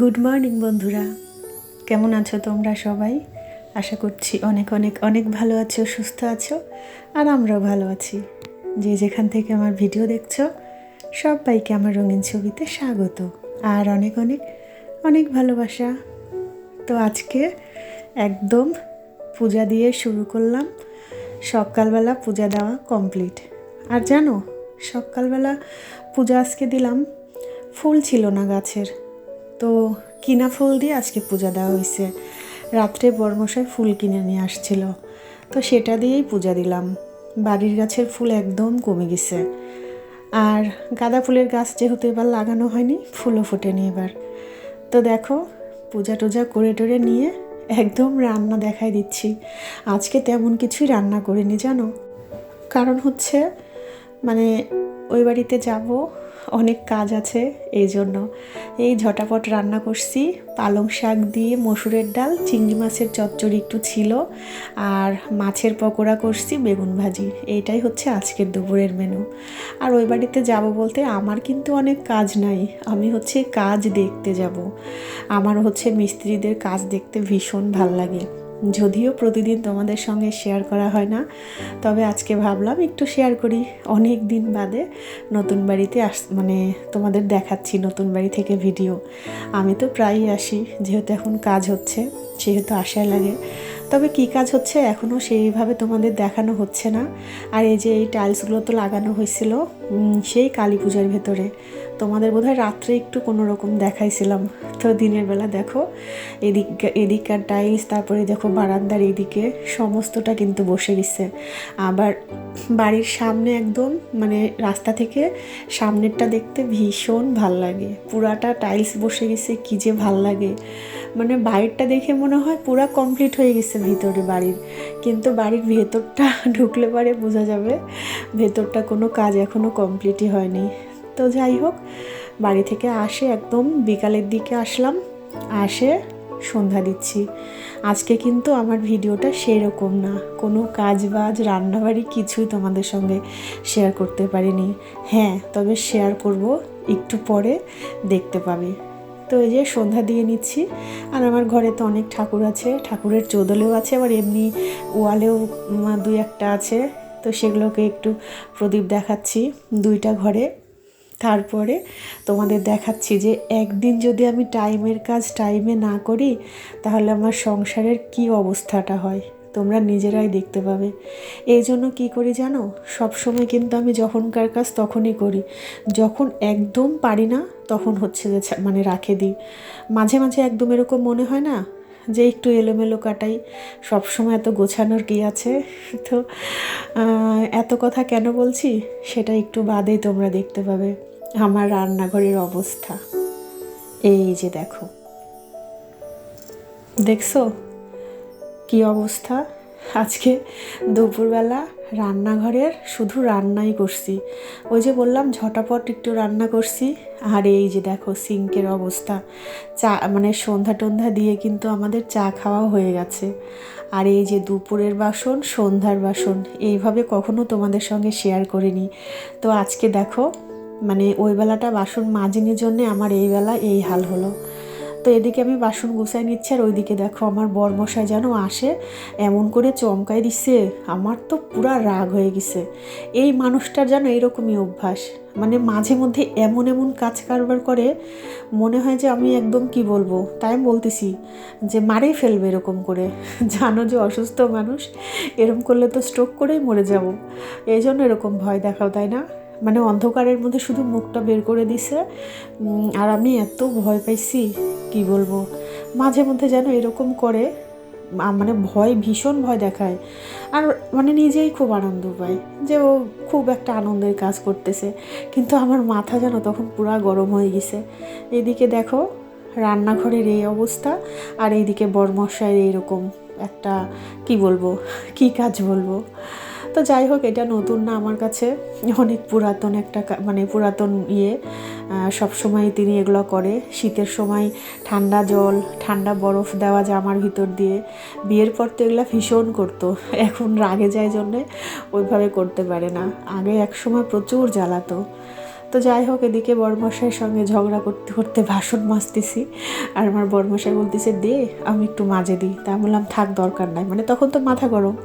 Good morning বন্ধুরা। কেমন আছো তোমরা সবাই? আশা করছি অনেক অনেক অনেক ভালো আছো, সুস্থ আছো, আর আমরাও ভালো আছি। যে যেখান থেকে আমার ভিডিও দেখছ, সবাইকে আমার রঙিন ছবিতে স্বাগত, আর অনেক অনেক অনেক ভালোবাসা। তো আজকে একদম পূজা দিয়ে শুরু করলাম। সকালবেলা পূজা দেওয়া কমপ্লিট আর জানো, সকালবেলা পূজা আজকে দিলাম, ফুল ছিল না গাছের। তো কিনা ফুল দিয়ে আজকে পূজা দেওয়া হয়েছে। রাত্রে বর্মশাই ফুল কিনে নিয়ে আসছিল। তো সেটা দিয়েই পূজা দিলাম। বাড়ির গাছের ফুল একদম কমে গেছে। আর গাঁদা ফুলের গাছ যেহেতু এবার লাগানো হয়নি, ফুলও ফোটেনি এবার। তো দেখো, পূজা টুজা করে টরে নিয়ে একদম রান্না দেখাই দিচ্ছি। আজকে তেমন কিছুই রান্না করিনি, জানো? কারণ হচ্ছে মানে ওই বাড়িতে যাব অনেক কাজ আছে এই জন্য। এই ঝটাপট রান্না করছি। পালং শাক দিয়ে মসুরের ডাল, চিংড়ি মাছের চচ্চড়ি একটু ছিল। আর মাছের পকোড়া করছি বেগুন ভাজি। এইটাই হচ্ছে আজকের দুপুরের মেনু আর ওই বাড়িতে যাব বলতে আমার কিন্তু অনেক কাজ নাই। আমি হচ্ছে কাজ দেখতে যাব। আমার হচ্ছে মিস্ত্রিদের কাজ দেখতে ভীষণ ভালো লাগে। যদিও প্রতিদিন তোমাদের সঙ্গে শেয়ার করা হয় না, তবে আজকে ভাবলাম একটু শেয়ার করি। অনেক দিন বাদে নতুন বাড়িতে আস মানে তোমাদের দেখাচ্ছি নতুন বাড়ি থেকে ভিডিও আমি তো প্রায়ই আসি, যেহেতু এখন কাজ হচ্ছে, সেহেতু আশায় লাগে। তবে কী কাজ হচ্ছে এখনও সেইভাবে তোমাদের দেখানো হচ্ছে না। আর এই যে এই টাইলসগুলো তো লাগানো হয়েছিল সেই কালী পূজার ভেতরে। তোমাদের বোধহয় রাত্রে একটু কোনো রকম দেখাইছিলাম। তো দিনের বেলা দেখো, এদিক এদিককার টাইলস তারপরে দেখো বারান্দার এদিকে সমস্তটা কিন্তু বসে গেছে। আবার বাড়ির সামনে একদম মানে রাস্তা থেকে সামনেরটা দেখতে ভীষণ ভালো লাগে। পুরাটা টাইলস বসে গেছে, কী যে ভালো লাগে। মানে বাইরটা দেখে মনে হয় পুরা কমপ্লিট হয়ে গেছে ভিতরে বাড়ির। কিন্তু বাড়ির ভেতরটা ঢুকলে পারে বোঝা যাবে, ভেতরটা কোনো কাজ এখনও কমপ্লিটই হয়নি। তো যাই হোক, বাড়ি থেকে আসে একদম বিকালের দিকে আসলাম, আসে সন্ধ্যা দিচ্ছি। আজকে কিন্তু আমার ভিডিওটা সেরকম না, কোনো কাজ বাজ রান্নাবাড়ি কিছুই তোমাদের সঙ্গে শেয়ার করতে পারিনি। হ্যাঁ তবে শেয়ার করব, একটু পরে দেখতে পাবে। তো এই যে সন্ধ্যা দিয়ে নিচ্ছি, আর আমার ঘরে তো অনেক ঠাকুর আছে, ঠাকুরের চোদলেও আছে, আবার এমনি ওয়ালেও দুই একটা আছে। তো সেগুলোকে একটু প্রদীপ দেখাচ্ছি দুইটা ঘরে। তারপরে তোমাদের দেখাচ্ছি যে একদিন যদি আমি টাইমের কাজ টাইমে না করি, তাহলে আমার সংসারের কি অবস্থাটা হয়? তোমরা নিজেরাই দেখতে পাবে। এই জন্য কী করি জানো? সব সময় কিন্তু আমি যখনকার কাজ তখনই করি। যখন একদম পারি না, তখন হচ্ছে যে মানে রাখে দিই। মাঝে মাঝে একদম এরকম মনে হয় না যে একটু এলোমেলো কাটাই। সবসময় এত গোছানোর কী আছে? তো এত কথা কেন বলছি? সেটা একটু বাদেই তোমরা দেখতে পাবে। আমার রান্নাঘরের অবস্থা। এই যে দেখো। দেখছ? কি অবস্থা? আজকে দুপুরবেলা রান্নাঘরের শুধু রান্নাই করছি। ওই যে বললাম, ঝটাপট একটু রান্না করছি। আর এই যে দেখো, সিঙ্কের অবস্থা। চা মানে সন্ধ্যা টন্ধা দিয়ে কিন্তু আমাদের চা খাওয়া হয়ে গেছে। আর এই যে দুপুরের বাসন, সন্ধ্যার বাসন, এইভাবে কখনো তোমাদের সঙ্গে শেয়ার করিনি। তো আজকে দেখো মানে ওই বেলাটা বাসন মাজিনের জন্যে আমার এই বেলা এই হাল হলো। তো এদিকে আমি বাসন গুছাই নিচ্ছি আর ওইদিকে দেখো আমার বরমশাই যেন আসে, এমন করে চমকাই দিচ্ছে আমার তো পুরা রাগ হয়ে গেছে। এই মানুষটার যেন এইরকমই অভ্যাস। মানে মাঝে মধ্যে এমন এমন কাজ কারবার করে, মনে হয় যে আমি একদম কি বলব? তাই বলতেছি যে মারেই ফেলবে এরকম করে। জানো যে অসুস্থ মানুষ এরকম করলে তো স্ট্রোক করেই মরে যাব। এই জন্য এরকম ভয় দেখাও, তাই না? মানে অন্ধকারের মধ্যে শুধু মুখটা বের করে দিছে। আর আমি এত ভয় পাইছি, কি বলব? মাঝে মধ্যে যেন এরকম করে মানে ভয়, ভীষণ ভয় দেখায়। আর মানে নিজেই খুব আনন্দ পায় যে ও খুব একটা আনন্দের কাজ করতেছে। কিন্তু আমার মাথা যেন তখন পুরা গরম হয়ে গেছে। এদিকে দেখো, রান্নাঘরের এই অবস্থা, আর এইদিকে বরমশাইয়ের এইরকম একটা, কি বলব, কি কাজ বলব? তো যাই হোক, এটা নতুন না আমার কাছে। অনেক পুরাতন একটা মানে পুরাতন ইয়ে। সবসময় তিনি এগুলো করে। শীতের সময় ঠান্ডা জল, ঠান্ডা বরফ দেওয়া জামার ভিতর দিয়ে। বিয়ের পর তো এগুলো ভীষণ করতো। এখন রাগে যায় জন্যে ওইভাবে করতে পারে না। আগে এক সময় প্রচুর জ্বালাতো। তো যাই হোক, এদিকে বড়মশাইয়ের সঙ্গে ঝগড়া করতে করতে ভাষণ মাজতেছি আর আমার বড়মশাই বলতেছে, দে, আমি একটু মাজে দিই। তা বললাম, থাক, দরকার নাই। মানে তখন তো মাথা গরম।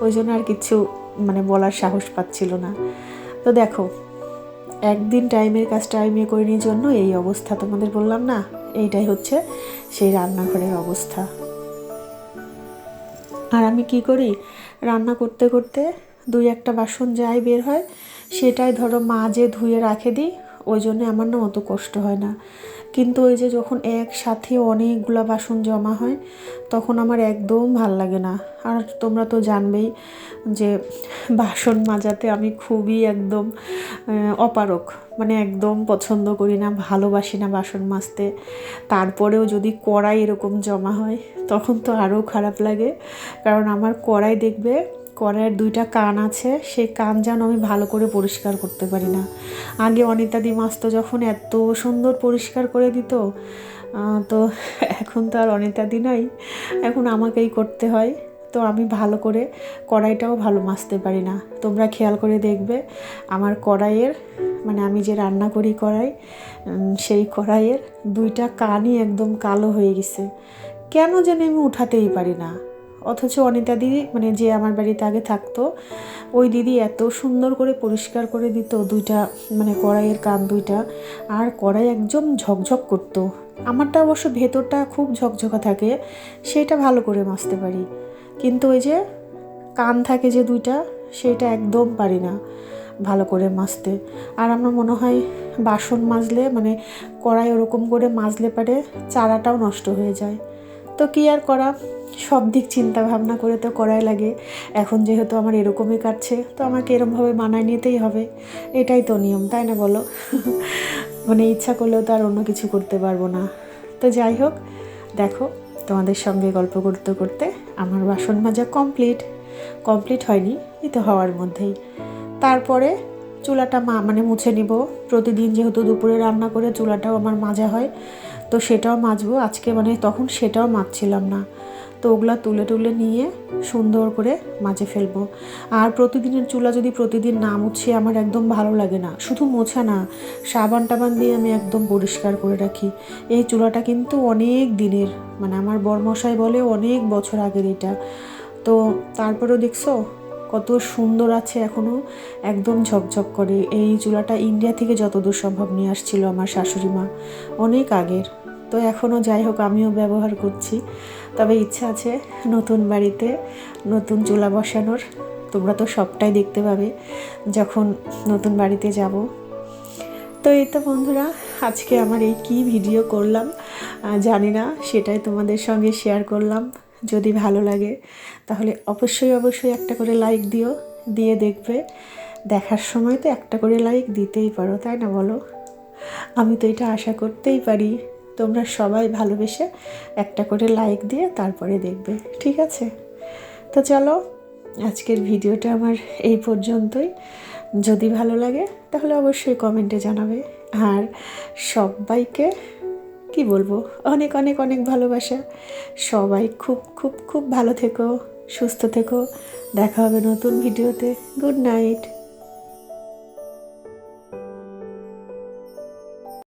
ওই জন্য আর কিছু মানে বলার সাহস পাচ্ছিল না। তো দেখো, একদিন টাইমের কাজ টাইমে করে নিয়ে জন্য এই অবস্থা তোমাদের বললাম না? এইটাই হচ্ছে সেই রান্নাঘরের অবস্থা। আর আমি কি করি? রান্না করতে করতে দুই একটা বাসন যাই বের হয়, সেটাই ধরো মাঝে ধুয়ে রাখে দিই, ওই জন্য আমার না অত কষ্ট হয় না। কিন্তু ওই যে যখন একসাথে অনেকগুলো বাসন জমা হয়, তখন আমার একদম ভালো লাগে না। আর তোমরা তো জানবেই যে বাসন মাজাতে আমি খুবই একদম অপারক মানে একদম পছন্দ করি না, ভালোবাসি না বাসন মাজতে। তারপরেও যদি কড়াই এরকম জমা হয়, তখন তো আরও খারাপ লাগে। কারণ আমার কড়াই দেখবে কড়াইয়ের দুইটা কান আছে সেই কান যেন আমি ভালো করে পরিষ্কার করতে পারি না। আগে অনিতাদি মাছ তো যখন এত সুন্দর পরিষ্কার করে দিত তো এখন তো আর অনিতাদি নাই, এখন আমাকেই করতে হয়। তো আমি ভালো করে কড়াইটাও ভালো মাজতে পারি না। তোমরা খেয়াল করে দেখবে, আমার কড়াইয়ের মানে আমি যে রান্না করি কড়াই সেই কড়াইয়ের দুইটা কানই একদম কালো হয়ে গেছে। কেন যেন আমি উঠাতেই পারি না। অথচ অনিতা দিদি মানে যে আমার বাড়িতে আগে থাকতো, ওই দিদি এত সুন্দর করে পরিষ্কার করে দিত, দুইটা মানে কড়াইয়ের কান দুইটা, আর কড়াই একদম ঝকঝক করতো। আমারটা অবশ্য ভেতরটা খুব ঝকঝকা থাকে, সেটা ভালো করে মাজতে পারি। কিন্তু ওই যে কান থাকে যে দুইটা, সেটা একদম পারি না ভালো করে মাজতে। আর আমার মনে হয় বাসন মাজলে মানে কড়াই ওরকম করে মাজলে পারে, চারাটাও নষ্ট হয়ে যায়। তো কী আর করা? সব দিক চিন্তা ভাবনা করে তো করাই লাগে। এখন যেহেতু আমার এরকমই কাটছে, তো আমাকে এরমভাবে মানায় নিতেই হবে। এটাই তো নিয়ম, তাই না বলো? মানে ইচ্ছা করলেও তো আর অন্য কিছু করতে পারব না। তো যাই হোক, দেখো, তোমাদের সঙ্গে গল্প করতে করতে আমার বাসন মাজা কমপ্লিট। কমপ্লিট হয়নি এই তো হওয়ার মধ্যেই। তারপরে চুলাটা মা মানে মুছে নিব। প্রতিদিন যেহেতু দুপুরে রান্না করে চুলাটাও আমার মাজা হয়। তো সেটাও মাজবো। আজকে মানে তখন সেটাও মাজছিলাম না। তো ওগুলা তুলে তুলে নিয়ে সুন্দর করে মাজে ফেলব। আর প্রতিদিনের চুলা যদি প্রতিদিন না মুছি আমার একদম ভালো লাগে না। শুধু মোছা না, সাবান টাবান দিয়ে আমি একদম পরিষ্কার করে রাখি। এই চুলাটা কিন্তু অনেক দিনের মানে আমার বরমশাই বলে অনেক বছর আগের এটা। তো তারপরেও দেখছ, কত সুন্দর আছে এখনও একদম ঝকঝক করে। এই চুলাটা ইন্ডিয়া থেকে যতদূর সম্ভব নিয়ে আসছিল আমার শাশুড়ি মা, অনেক আগের। তো এখনও যাই হোক, আমিও ব্যবহার করছি। তবে ইচ্ছা আছে নতুন বাড়িতে নতুন চুলা বসানোর। তোমরা তো সবটাই দেখতে পাবে যখন নতুন বাড়িতে যাব। তো এই তো বন্ধুরা, আজকে আমার এই কি ভিডিও করলাম জানি না, সেটাই তোমাদের সঙ্গে শেয়ার করলাম। যদি ভালো লাগে, তাহলে অবশ্যই অবশ্যই একটা করে লাইক দিও, দিয়ে দেখবে। দেখার সময় তো একটা করে লাইক দিতেই পারো, তাই না বলো? আমি তো এটা আশা করতেই পারি। তোমরা সবাই ভালোবেসে একটা করে লাইক দিয়ে তারপরে দেখবে, ঠিক আছে? তো চলো, আজকের ভিডিওটা আমার এই পর্যন্তই। যদি ভালো লাগে, তাহলে অবশ্যই কমেন্টে জানাবে। আর সবাইকে, কি বলব, অনেক অনেক অনেক ভালোবাসা। সবাই খুব খুব খুব ভালো থেকো, সুস্থ থেকো। দেখা হবে নতুন ভিডিওতে। Good night